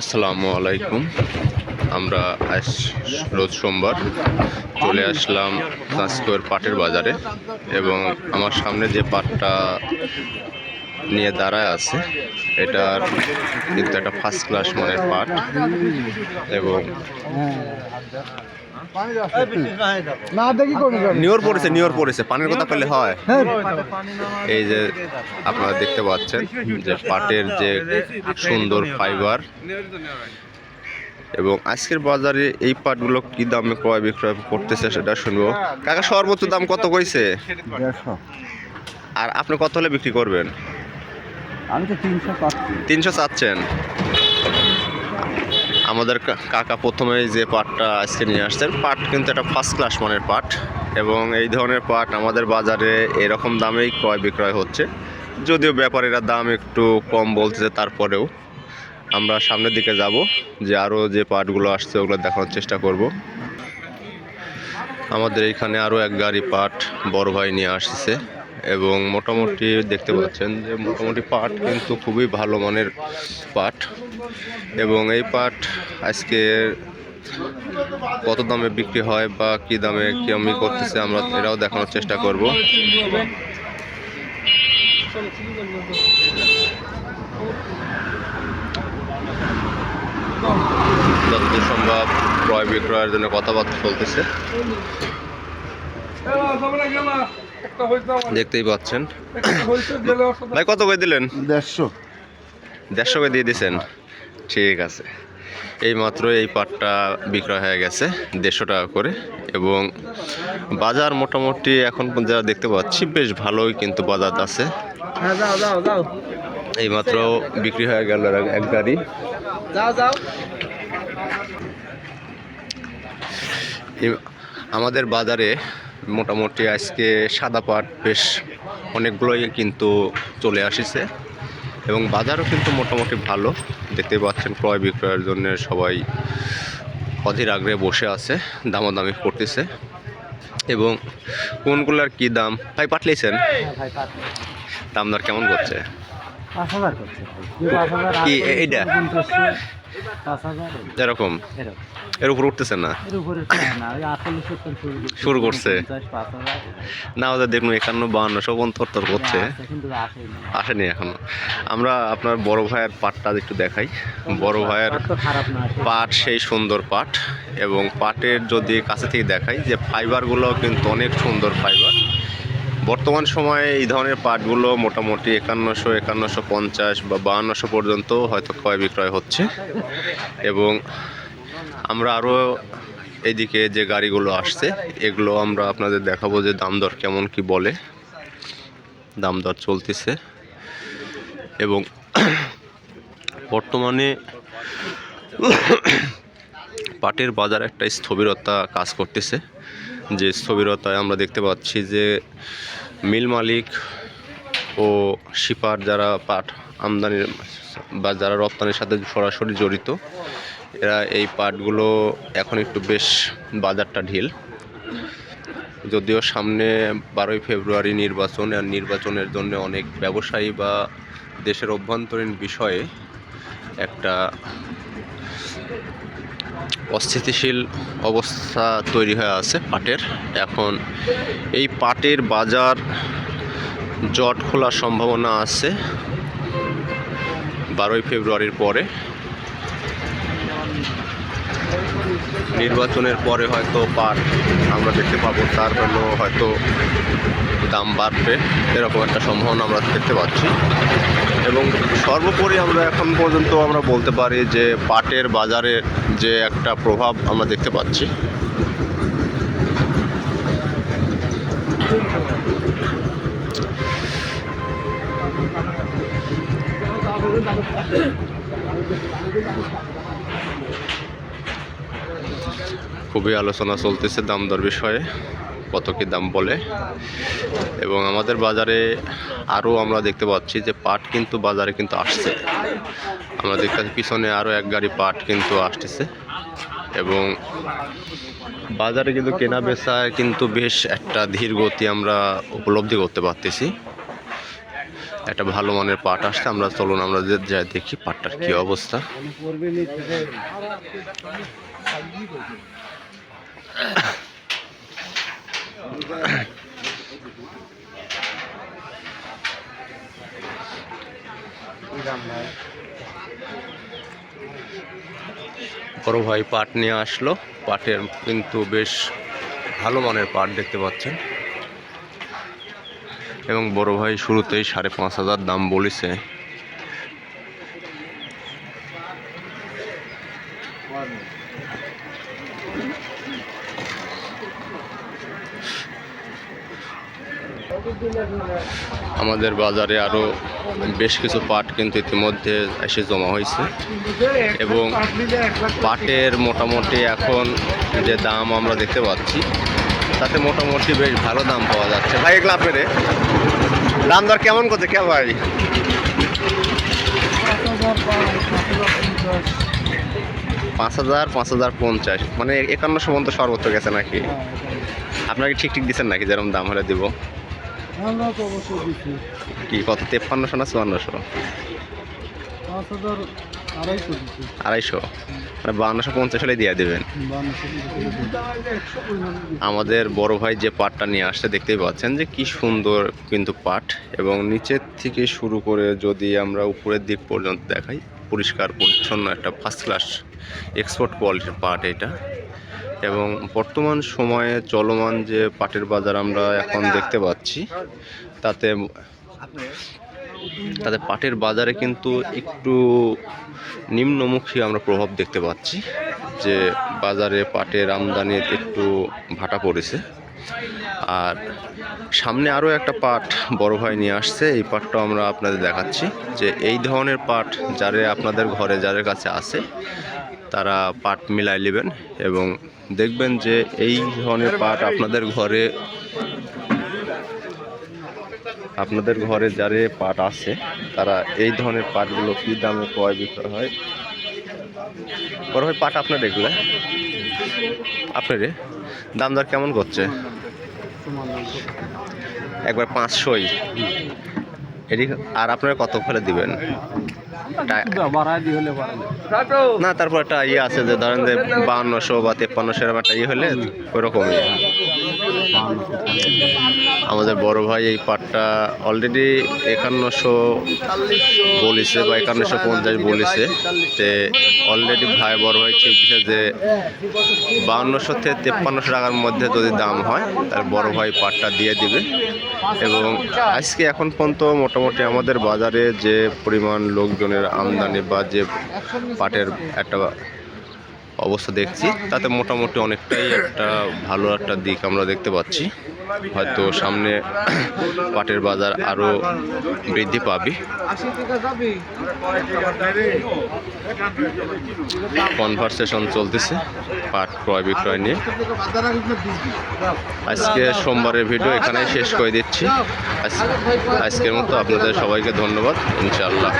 আসসালামু আলাইকুম। আমরা আজ রোজ সোমবার চলে আসলাম কাঁচকোয়ের পাটের বাজারে এবং আমার সামনে যে পাটটা নিয়ে দাঁড়ায় আছে। এটার কিন্তু একটা ফার্স্ট ক্লাস মানের পাট এবং না দেখি কোন নিয়র পড়েছে নিয়র পড়েছে। পানির কথা পেলে হয়। হ্যাঁ। এই যে আপনারা দেখতে পাচ্ছেন যে পাটের যে সুন্দর ফাইবার এবং আজকের বাজারে এই পাটগুলো কি দামে ক্রয় বিক্রয় করতেছে সেটা শুনব। কাকা সর্বোচ্চ দাম কত কইছে? আর আপনি কত হলে বিক্রি করবেন? আমি তো তিনশো পাচ্ছি। তিনশো চাচ্ছেন? আমাদের কাকা প্রথমে যে পাটটা আজকে নিয়ে আসছেন, পাট কিন্তু একটা ফার্স্ট ক্লাস মানের পাট এবং এই ধরনের পাট আমাদের বাজারে এরকম দামেই ক্রয় বিক্রয় হচ্ছে। যদিও ব্যাপারীরা দাম একটু কম বলতেছে তারপরেও। আমরা সামনের দিকে যাব, যে আরও যে পাটগুলো আসছে ওগুলো দেখানোর চেষ্টা করব। আমাদের এইখানে আরও এক গাড়ি পাট বড় ভাই নিয়ে আসছে। এবং মোটামুটি দেখতে পাচ্ছেন যে মোটামুটি পাট কিন্তু খুবই ভালো মানের পাট। এবং এই পাট আজকে কত দামে বিক্রি হয় বা কি দামে কেমনি করতেছে আমরা এটাও দেখানোর চেষ্টা করব। যতদূর সম্ভব ক্রয় বিক্রয়ের জন্য কথাবার্তা চলতেছে। দেখতেই পাচ্ছেন। ভাই কত করে দিলেন? দেড়শো। দেড়শো করে দিয়ে দিয়েছেন ঠিক আছে। এই মাত্র এই পাটটা বিক্রয় হয়ে গেছে দেড়শো টাকা করে। এবং বাজার মোটামুটি এখন যা দেখতে পাচ্ছি বেশ ভালোই কিন্তু বাজার আছে। হ্যাঁ যাও যাও যাও। এই মাত্র বিক্রি হয়ে গেল এক- গাড়ি। যাও যাও। আমাদের বাজারে মোটামুটি আজকে সাদা পাট বেশ অনেকগুলোই কিন্তু চলে আসিছে এবং বাজারও কিন্তু মোটামুটি ভালো দেখতে পাচ্ছেন ক্রয় বিক্রয়ের জন্য সবাই অধীর আগ্রহে বসে আছে দামাদামি করতেছে এবং কোনগুলার কি দাম ভাই পাটলিয়েছেন ভাই দাম দর কেমন করছে কি এইটা? এরকম? এর উপর উঠতেছে না শুরু করছে। না ওদের দেখুন একান্ন বাহান্ন সব অন্তর করছে। আসেনি। এখনও। আমরা আপনার বড় ভাইয়ের পাটটা একটু দেখাই। বড় ভাইয়ের পাট সেই সুন্দর পাট এবং পাটের যদি কাছে থেকে দেখাই যে ফাইবারগুলো কিন্তু অনেক সুন্দর ফাইবার বর্তমান সময়ে এই ধরনের পাটগুলো মোটামুটি একান্নশো একান্নশো পঞ্চাশ বা বাহান্নশো পর্যন্ত হয়তো ক্রয় বিক্রয় হচ্ছে। এবং আমরা আরও এইদিকে যে গাড়িগুলো আসছে, এগুলো আমরা আপনাদের দেখাবো যে দাম দর কেমন কি বলে। দাম দর চলতেছে। এবং বর্তমানে পাটের বাজার একটা স্থবিরতা কাজ করতেছে। যে স্থবিরতায় আমরা দেখতে পাচ্ছি যে মিল মালিক ও শিপার যারা পাট আমদানির বা যারা রপ্তানির সাথে সরাসরি জড়িত, এরা এই পাটগুলো এখন একটু বেশ বাজারটা ঢিল। যদিও সামনে বারোই ফেব্রুয়ারি নির্বাচন, আর নির্বাচনের জন্য অনেক ব্যবসায়ী বা দেশের অভ্যন্তরীণ বিষয়ে একটা অস্থিতিশীল অবস্থা তৈরি হয়ে আছে পাটের। এখন এই পাটের বাজার জট খোলার সম্ভাবনা আছে বারোই ফেব্রুয়ারির পরে। নির্বাচনের পরে হয়তো পাট আমরা দেখতে পাবো, তার জন্য হয়তো দাম বাড়বে, এরকম একটা সম্ভাবনা আমরা দেখতে পাচ্ছি। এবং সর্বোপরি আমরা এখন পর্যন্ত আমরা বলতে পারি যে পাটের বাজারে যে একটা প্রভাব আমরা দেখতে পাচ্ছি। খুবই আলোচনা চলতেছে দাম দর বিষয়ে। কত কি দাম বলে। এবং আমাদের বাজারে আরও আমরা দেখতে পাচ্ছি যে পাট কিন্তু বাজারে কিন্তু আসছে। আমরা দেখতে পাচ্ছি পিছনে আরও এক গাড়ি পাট কিন্তু আসতেছে। এবং বাজারে কিন্তু কেনা বেচায় কিন্তু বেশ একটা ধীর গতি আমরা উপলব্ধি করতে পারতেছি। একটা ভালো মানের পাট আসছে, আমরা চলুন আমরা যাই দেখি পাটটার কি অবস্থা। বড় ভাই পাট নিয়ে আসলো। পাটের কিন্তু বেশ ভালো মানের পাট দেখতে পাচ্ছেন। এবং বড় ভাই শুরুতেই সাড়ে পাঁচ হাজার দাম বলেছে। আমাদের বাজারে আরও বেশ কিছু পাট কিন্তু ইতিমধ্যে এসে জমা হয়েছে। এবং পাটের মোটামুটি এখন যে দাম আমরা দেখতে পাচ্ছি, তাতে মোটামুটি বেশ ভালো দাম পাওয়া যাচ্ছে। ভাই, এগুলো আপনারে দাম দর কেমন করছে? কে ভাই পাঁচ হাজার পাঁচ হাজার পঞ্চাশ। মানে একান্ন পর্যন্ত সর্বোচ্চ গেছে নাকি? আপনাকে ঠিক ঠিক দিচ্ছেন নাকি? যেরকম দাম হলে দিব। আমরা তো অবশ্যই দিচ্ছি। কি কত? তেপ্পান্নশো না চুয়ান্নশো? পাঁচ হাজার আড়াইশো দিচ্ছি। আড়াইশো? মানে বাউন্নশো পঞ্চাশ হলে দিয়ে দেবেন। আমাদের বড় ভাই যে পাটটা নিয়ে আসছে দেখতেই পাচ্ছেন যে কি সুন্দর কিন্তু পাট। এবং নিচের থেকে শুরু করে যদি আমরা উপরের দিক পর্যন্ত দেখাই পরিষ্কার পরিচ্ছন্ন একটা ফার্স্ট ক্লাস এক্সপোর্ট কোয়ালিটির পাট এটা। এবং বর্তমান সময়ে চলমান যে পাটের বাজার আমরা এখন দেখতে পাচ্ছি, তাতে তাতে পাটের বাজারে কিন্তু একটু নিম্নমুখী আমরা প্রভাব দেখতে পাচ্ছি, যে বাজারে পাটের আমদানিতে একটু ভাটা পড়েছে। আর সামনে আরও একটা পাট বড় ভাই নিয়ে আসছে, এই পাটটাও আমরা আপনাদের দেখাচ্ছি, যে এই ধরনের পাট যারে আপনাদের ঘরে, যাদের কাছে আছে তারা পাট মিলাই নেবেন এবং দেখবেন যে এই ধরনের পাট আপনাদের ঘরে আপনাদের ঘরে যারে পাট আছে, তারা এই ধরনের পাটগুলো কী দামে ক্রয় বিক্রয় হয়? বড় ভাই, পাট আপনার এগুলো? আপনার দাম দর কেমন করছে? একবার পাঁচশোই। এটি আর আপনারা কত ফেলে দিবেন? না, তারপর একটা ইয়ে আছে যে ধরেন যে বাউন্নশো বা তেপ্পান্নশো এরকম একটা ইয়ে হলে ওইরকমই। আমাদের বড় ভাই এই পাটটা অলরেডি একান্নশো বলেছে বা একান্নশো পঞ্চাশ বলেছে তে অলরেডি ভাই, বড় ভাই ঠিক দিছে যে বাউন্নশো থেকে তেপ্পান্নশো টাকার মধ্যে যদি দাম হয়, তার বড় ভাই পাটটা দিয়ে দিবে। এবং আজকে এখন পর্যন্ত মোটামুটি আমাদের বাজারে যে পরিমাণ লোকজনের আমদানি বা যে পাটের একটা অবস্থা দেখছি, তাতে মোটামুটি অনেকটাই একটা ভালো একটা দিক আমরা দেখতে পাচ্ছি। হয়তো সামনে পাটের বাজার আরও বৃদ্ধি পাবে। কনভারসেশন চলতেছে, পাট ক্রয় বিক্রয় নিয়ে। আজকে সোমবারের ভিডিও এখানেই শেষ করে দিচ্ছি। আজ- আজকের মতো আপনাদের সবাইকে ধন্যবাদ, ইনশাআল্লাহ।